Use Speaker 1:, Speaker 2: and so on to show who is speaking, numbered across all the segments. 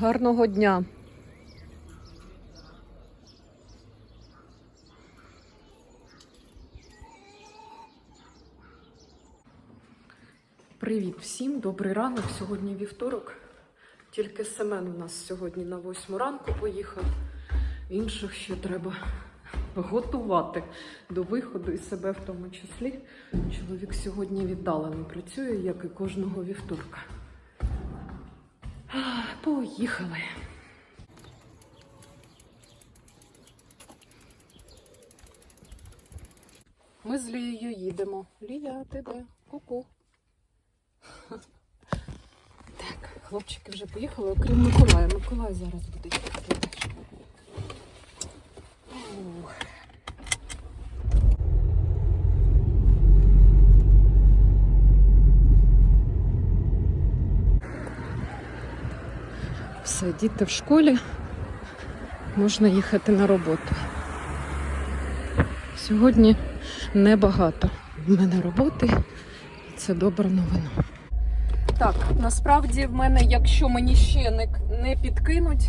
Speaker 1: Гарного дня. Привіт всім, добрий ранок. Сьогодні вівторок. Тільки Семен у нас сьогодні на восьму ранку поїхав. Інших ще треба готувати до виходу і себе в тому числі. Чоловік сьогодні віддалено працює, як і кожного вівторка. Поїхали. Ми з Лією їдемо. Лія, тебе. Ку-ку. Так, хлопчики вже поїхали, окрім Миколая. Миколай зараз буде їхати теж. Ух. Все, діти в школі. Можна їхати на роботу. Сьогодні небагато в мене роботи, і це добра новина. Так, насправді в мене, якщо мені ще не, не підкинуть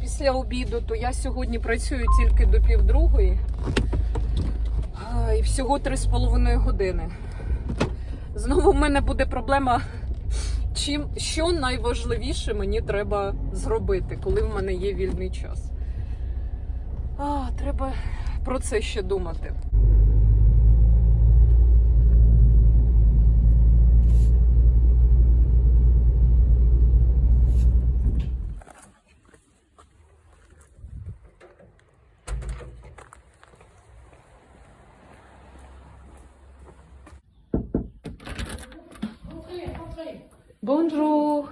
Speaker 1: після обіду, то я сьогодні працюю тільки до півдругої. І всього три з половиною години. Знову в мене буде проблема, чим, що найважливіше мені треба зробити, коли в мене є вільний час. А, треба про це ще думати. Бонжур!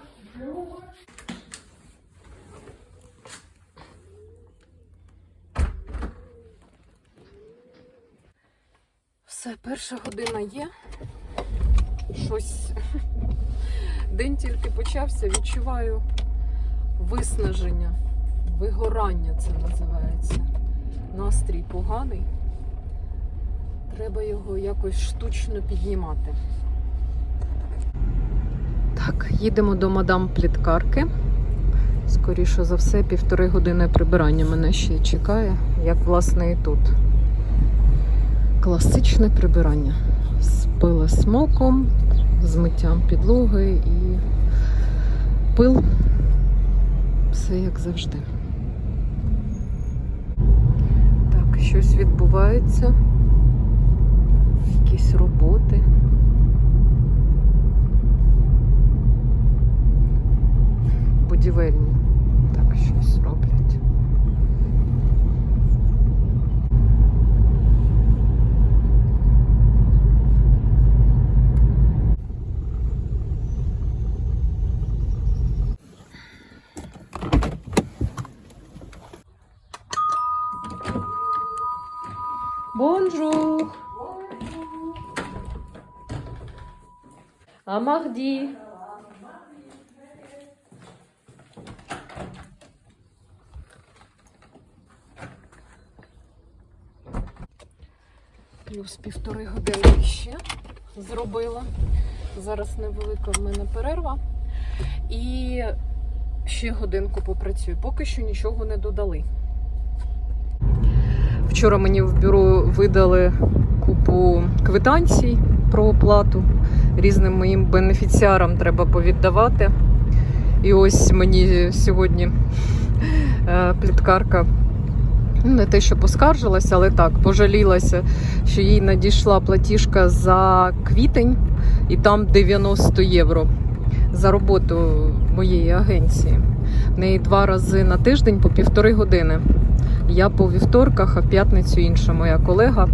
Speaker 1: Все, перша година є. Щось. День тільки почався, відчуваю виснаження, вигорання це називається. Настрій поганий. Треба його якось штучно піднімати. Так, їдемо до мадам пліткарки. Скоріше за все, півтори години прибирання мене ще чекає, як власне і тут. Класичне прибирання з пилосмоком, з миттям підлоги і пил. Все як завжди. Так, щось відбувається. Якісь роботи. Будівельні. Так, щось роблять. Бонжур. À Плюс півтори години ще зробила. Зараз невелика в мене перерва. І ще годинку попрацюю. Поки що нічого не додали. Вчора мені в бюро видали купу квитанцій про оплату. Різним моїм бенефіціарам треба повіддавати. І ось мені сьогодні е, пліткарка не те, що поскаржилася, але так, пожалілася, що їй надійшла платіжка за квітень, і там 90 євро за роботу моєї агенції. В неї два рази на тиждень по півтори години. Я по вівторках, а в п'ятницю інша моя колега.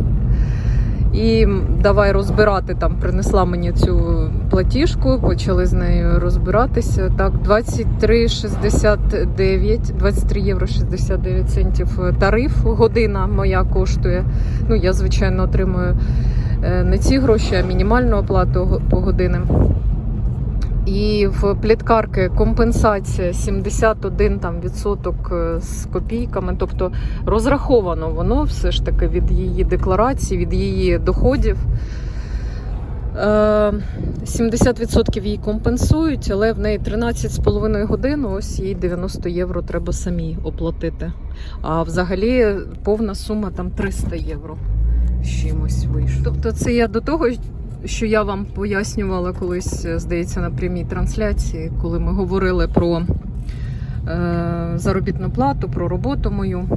Speaker 1: І давай розбирати там, принесла мені цю платіжку, почали з нею розбиратися. Так, 23,69, 23 євро 69 центів тариф година моя коштує. Ну, я, звичайно, отримую е, не ці гроші, а мінімальну оплату по годинам. І в пліткарки компенсація 71 там, відсоток е, з копійками. Тобто розраховано воно все ж таки від її декларації, від її доходів. Е, 70% їй компенсують, але в неї 13,5 годин, ось їй 90 євро треба самі оплатити. А взагалі повна сума там 300 євро з чимось вийшло. Тобто, це я до того, що я вам пояснювала колись, здається, на прямій трансляції, коли ми говорили про е, заробітну плату, про роботу мою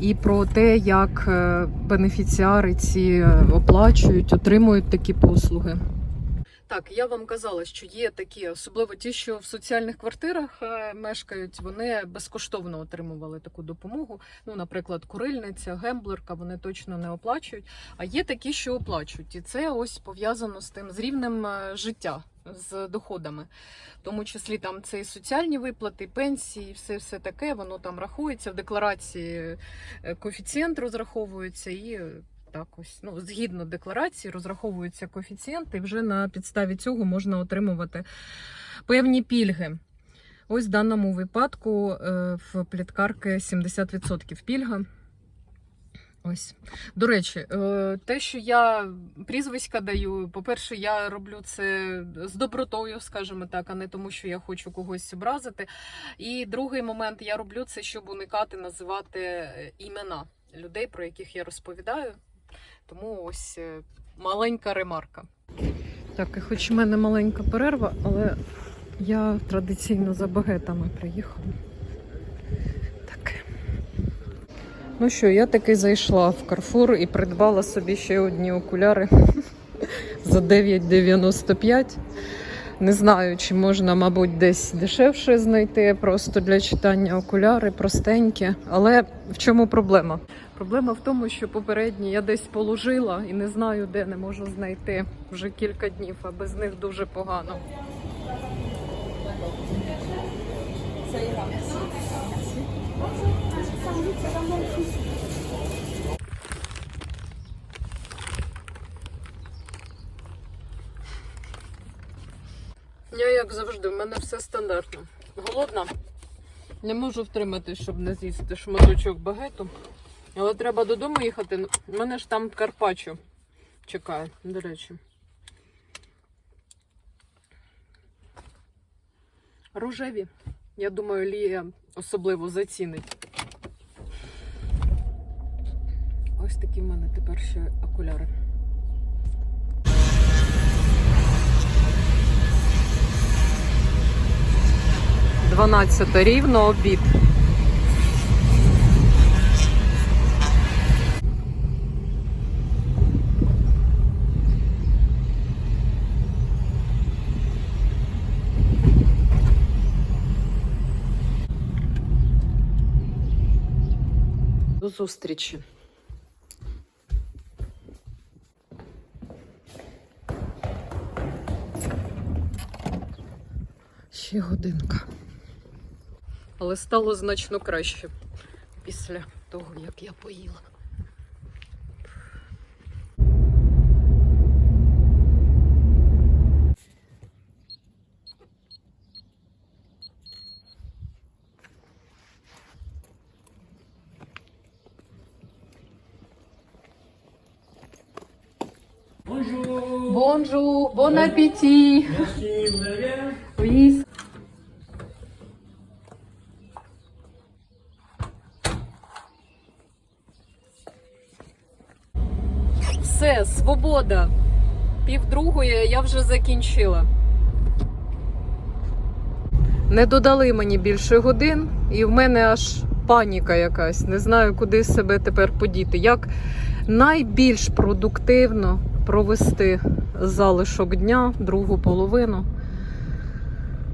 Speaker 1: і про те, як е, бенефіціари ці е, оплачують, отримують такі послуги. Так, я вам казала, що є такі, особливо ті, що в соціальних квартирах е, мешкають, вони безкоштовно отримували таку допомогу. Ну, наприклад, курильниця, гемблерка, вони точно не оплачують. А є такі, що оплачують, і це ось пов'язано з тим з рівнем е, життя, з доходами. В тому числі там це і соціальні виплати, пенсії, все, все таке, воно там рахується в декларації. е, Коефіцієнт розраховується і так ось ну згідно декларації розраховуються коефіцієнти, і вже на підставі цього можна отримувати певні пільги. Ось в даному випадку е, в пліткарки 70% пільга. Ось. До речі, е, те, що я прізвиська даю, по-перше, я роблю це з добротою, скажімо так, а не тому, що я хочу когось образити. І другий момент, я роблю це, щоб уникати називати е, імена людей, про яких я розповідаю. Тому ось е, маленька ремарка. Так, і хоч в мене маленька перерва, але я традиційно за багетами приїхала. Так. Ну що, я таки зайшла в Карфур і придбала собі ще одні окуляри за 9,95. Не знаю, чи можна, мабуть, десь дешевше знайти просто для читання окуляри, простенькі. Але в чому проблема? Проблема в тому, що попередні я десь положила і не знаю, де не можу знайти вже кілька днів, а без них дуже погано. Я як завжди, в мене все стандартно. Голодна. Не можу втримати, щоб не з'їсти шматочок багету. Але треба додому їхати. У мене ж там Карпаччо чекає, до речі. Рожеві. Я думаю, Лія особливо зацінить. Ось такі в мене тепер ще окуляри. Дванадцята рівно обід. До зустрічі. Ще годинка. Але стало значно краще після того, як я поїла.
Speaker 2: Bonjour.
Speaker 1: Бонжур, бон апеті!
Speaker 2: Merci, vous allez bien
Speaker 1: Oui. Все, свобода. Півдругої я вже закінчила. Не додали мені більше годин, і в мене аж паніка якась. Не знаю, куди себе тепер подіти. Як найбільш продуктивно провести залишок дня, другу половину.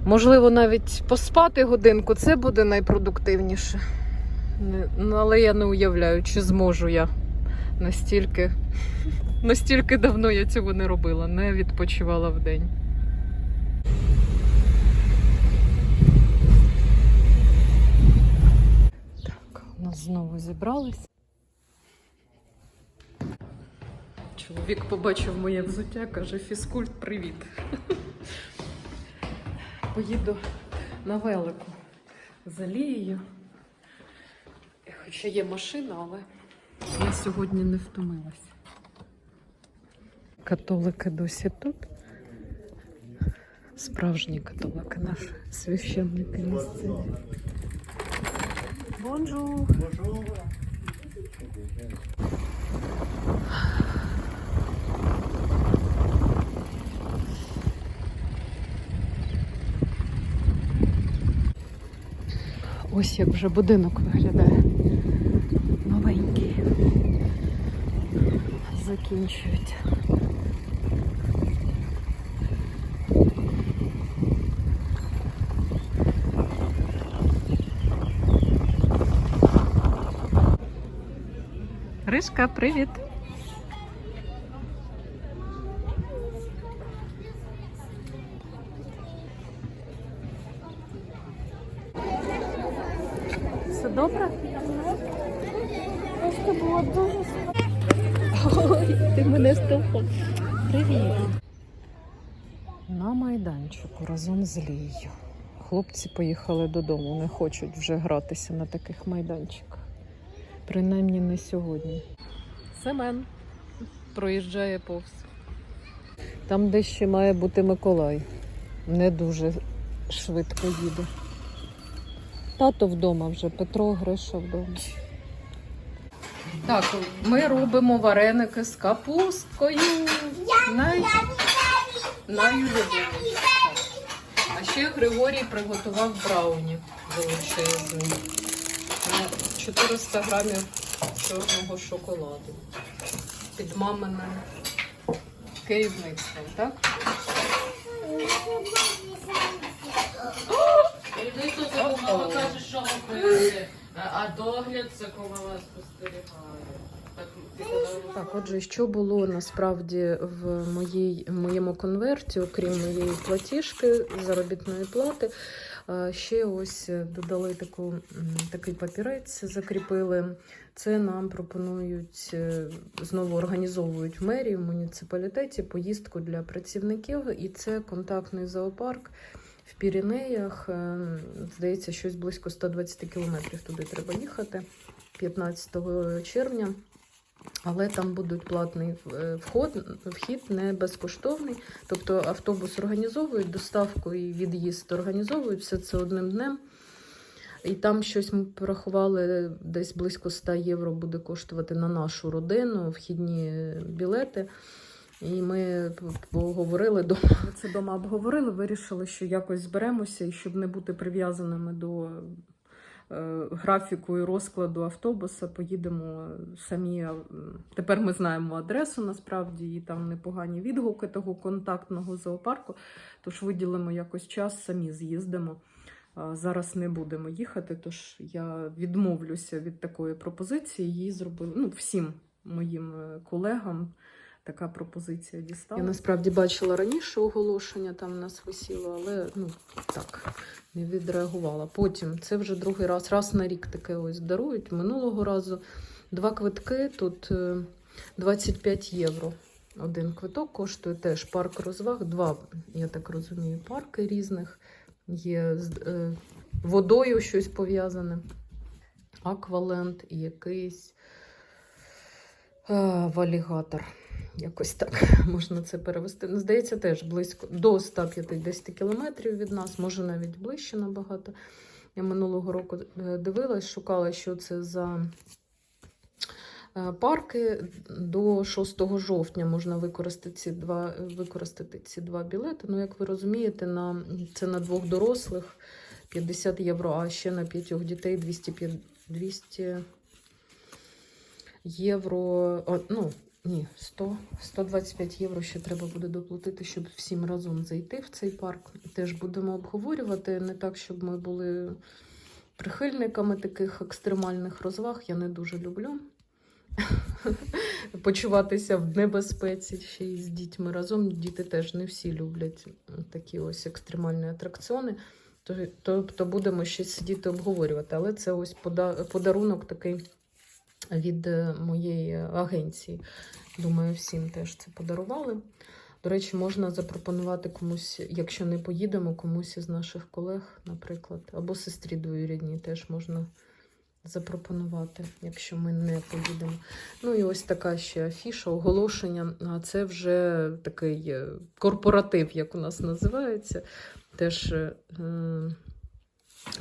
Speaker 1: Можливо, навіть поспати годинку, це буде найпродуктивніше. Ну, Але я не уявляю, чи зможу я настільки. Настільки давно я цього не робила, не відпочивала в день. Так, у нас знову зібрались. Чоловік побачив моє взуття, каже: фізкульт, привіт. Поїду на велику за Лією. Хоча є машина, але я сьогодні не втомилася. Католики досі тут. Справжні католики, наші священники місцеві. Бонжур! Ось як вже будинок виглядає. Закінчують. Ришка, привіт. Все добре?
Speaker 3: Просто було дуже
Speaker 1: Ой, ти мене стовпав. Привіт. На майданчику разом з Лією. Хлопці поїхали додому, не хочуть вже гратися на таких майданчиках. Принаймні не сьогодні. Семен проїжджає повз. Там де ще має бути Миколай. Не дуже швидко їде. Тато вдома вже, Петро Гриша вдома. Так, ми робимо вареники з капусткою. Най... Найулюбленіше. А ще Григорій приготував брауні величезні. На 400 грамів чорного шоколаду. Під маминим керівництвом, так?
Speaker 4: І тут мама каже, що робити, а догляд це коли вас спостерігає. Так, ти казала,
Speaker 1: Так, отже, що було насправді в моїй в моєму конверті, окрім моєї платіжки заробітної плати. е, Ще ось е, додали таку, м, такий папірець, закріпили. Це нам пропонують е, знову організовують в мерії в муніципалітеті поїздку для працівників, і це контактний зоопарк в Піренеях. Е, Здається, щось близько 120 кілометрів туди треба їхати 15 червня. Але там будуть платний е, вход, вхід не безкоштовний. Тобто автобус організовують, доставку і від'їзд організовують все це одним днем. І там щось ми порахували, десь близько 100 євро буде коштувати на нашу родину вхідні білети. І ми поговорили дома. Це дома обговорили, вирішили, що якось зберемося, і щоб не бути прив'язаними до е, графіку і розкладу автобуса, поїдемо самі. Тепер ми знаємо адресу насправді, і там непогані відгуки того контактного зоопарку. Тож виділимо якось час, самі з'їздимо. Зараз не будемо їхати, тож я відмовлюся від такої пропозиції. Її зробили ну, всім моїм е, колегам. Така пропозиція дістала. Я насправді бачила раніше оголошення, там в нас висіло, але ну так не відреагувала. Потім це вже другий раз, раз на рік таке ось дарують. Минулого разу два квитки тут е, 25 євро. Один квиток коштує теж парк розваг. Два, я так розумію, парки різних. Є з е, водою щось пов'язане. Акваленд і якийсь е, валігатор. Якось так можна це перевести. Ну, Здається, теж близько до 150 кілометрів від нас, може навіть ближче набагато. Я минулого року е, дивилась, шукала, що це за е, парки. До 6 жовтня можна використати ці два, використати ці два білети. Ну, як ви розумієте, на, це на двох дорослих 50 євро, а ще на п'ятьох дітей 200, 200 євро. О, ну, ні, 100, 125 євро ще треба буде доплатити, щоб всім разом зайти в цей парк. Теж будемо обговорювати. Не так, щоб ми були прихильниками таких екстремальних розваг. Я не дуже люблю почуватися в небезпеці ще й з дітьми разом. Діти теж не всі люблять такі ось екстремальні атракціони. То- Тобто будемо ще сидіти обговорювати. Але це ось пода- подарунок такий від е, моєї агенції. Думаю, всім теж це подарували. До речі, можна запропонувати комусь, якщо не поїдемо, комусь із наших колег, наприклад, або сестрі двоюрідній теж можна запропонувати, якщо ми не поїдемо. Ну і ось така ще афіша, оголошення. А це вже такий е, корпоратив, як у нас називається. Теж е,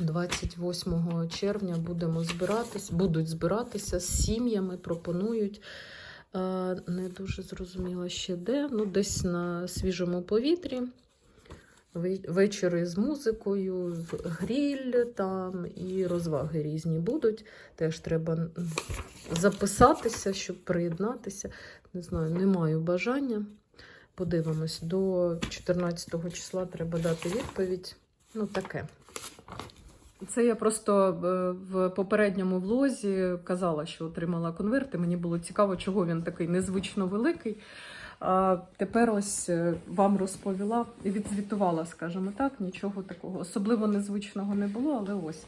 Speaker 1: 28 червня будемо збиратись, будуть збиратися з сім'ями, пропонують. Е, Не дуже зрозуміла ще де. Ну, десь на свіжому повітрі. Ве- Вечори з музикою, гріль там і розваги різні будуть. Теж треба записатися, щоб приєднатися. Не знаю, не маю бажання. Подивимось, до 14 числа треба дати відповідь. Ну, таке. Це я просто е, в попередньому влозі казала, що отримала конверт, і мені було цікаво, чого він такий незвично великий. А тепер ось е, вам розповіла і відзвітувала, скажімо так, нічого такого особливо незвичного не було, але ось.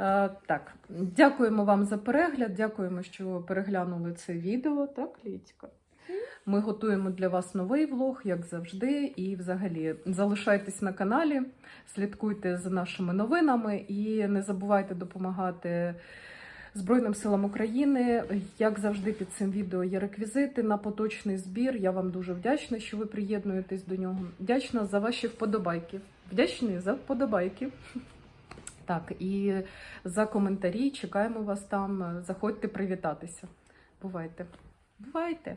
Speaker 1: Е, Так, дякуємо вам за перегляд. Дякуємо, що переглянули це відео. Так, Літька? Ми готуємо для вас новий влог, як завжди. І взагалі залишайтесь на каналі, слідкуйте за нашими новинами і не забувайте допомагати Збройним силам України. Як завжди, під цим відео є реквізити на поточний збір. Я вам дуже вдячна, що ви приєднуєтесь до нього. Вдячна за ваші вподобайки. Вдячні за вподобайки. Так, і за коментарі. Чекаємо вас там. Заходьте привітатися. Бувайте. Бувайте.